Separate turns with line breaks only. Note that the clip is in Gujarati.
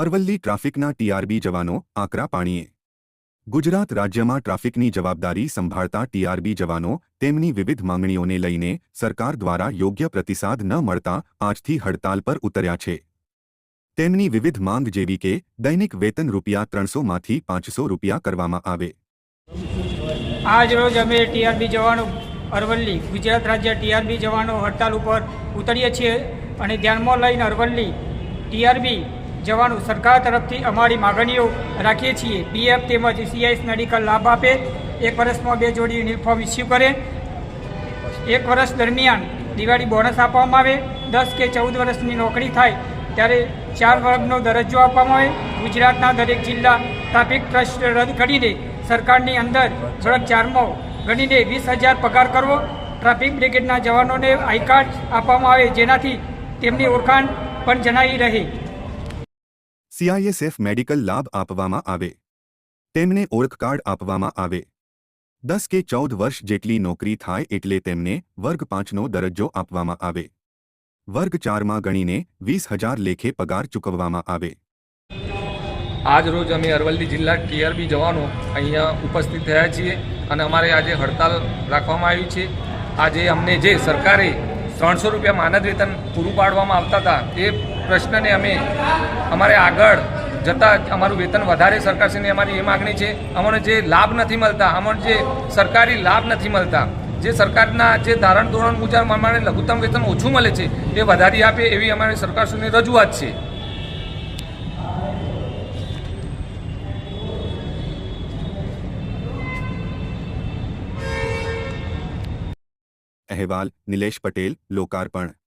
અરવલ્લી ટ્રાફિકના ટીઆરબી જવાનો આકરા પાણીએ. ગુજરાત રાજ્યમાં ટ્રાફિકની જવાબદારી સંભાળતા ટીઆરબી જવાનો તેમની વિવિધ માંગણીઓને લઈને સરકાર દ્વારા યોગ્ય પ્રતિસાદ ન મળતા આજથી હડતાલ પર ઉતર્યા છે. તેમની વિવિધ માંગ જેવી કે દૈનિક વેતન રૂપિયા ત્રણસોમાંથી પાંચસો રૂપિયા કરવામાં આવે.
આજ અમે ટીઆરબી જવાનો અરવલ્લી, ગુજરાત રાજ્ય ટીઆરબી જવાનો હડતાલ ઉપર ઉતરીએ છીએ અને ધ્યાનમાં લઈને અરવલ્લી ટીઆરબી જવાનો સરકાર તરફથી અમારી માગણીઓ રાખીએ છીએ. પીએફ તેમજ સીઆઈએસ મેડિકલ લાભ આપે. એક વર્ષમાં બે જોડી યુનિફોર્મ ઇસ્યુ કરે. એક વર્ષ દરમિયાન દિવાળી બોનસ આપવામાં આવે. દસ કે ચૌદ વર્ષની નોકરી થાય ત્યારે ચાર વર્ગનો દરજ્જો આપવામાં આવે. ગુજરાતના દરેક જિલ્લા ટ્રાફિક ટ્રસ્ટ રદ કરીને સરકારની અંદર ધોરણ ચારમાં ગણીને વીસ હજાર પગાર કરવો. ટ્રાફિક બ્રિગેડના જવાનોને આઈ કાર્ડ આપવામાં આવે જેનાથી તેમની ઓળખાણ પણ જણાવી રહે.
સીઆઈએસએફ મેડિકલ લાભ આપવામાં આવે. તેમને ઓળખ કાર્ડ આપવામાં આવે. દસ કે ચૌદ વર્ષ જેટલી નોકરી થાય એટલે તેમને વર્ગ પાંચનો દરજ્જો આપવામાં આવે. વર્ગ ચારમાં ગણીને વીસ હજાર લેખે પગાર ચૂકવવામાં આવે.
આજ રોજ અમે અરવલ્લી જિલ્લા ટીઆરબી જવાનો અહીંયા ઉપસ્થિત થયા છીએ અને અમારે આજે હડતાલ રાખવામાં આવી છે. આજે અમને જે સરકારે ત્રણસો રૂપિયા માનદ વેતન પૂરું પાડવામાં આવતા હતા એ પ્રશ્નને અમે અમારે આગળ જતાં અમારું વેતન વધારે સરકારશ્રીની અમારી એ માગણી છે. અમને જે લાભ નથી મળતા, અમને જે સરકારી લાભ નથી મળતા, જે સરકારના જે ધારણ ધોરણ મુજબ અમારે લઘુત્તમ વેતન ઓછું મળે છે, એ વધારી આપે એવી અમારી સરકારશ્રીની રજૂઆત છે.
અહેવાલ નિલેશ પટેલ, લોકાર્પણ.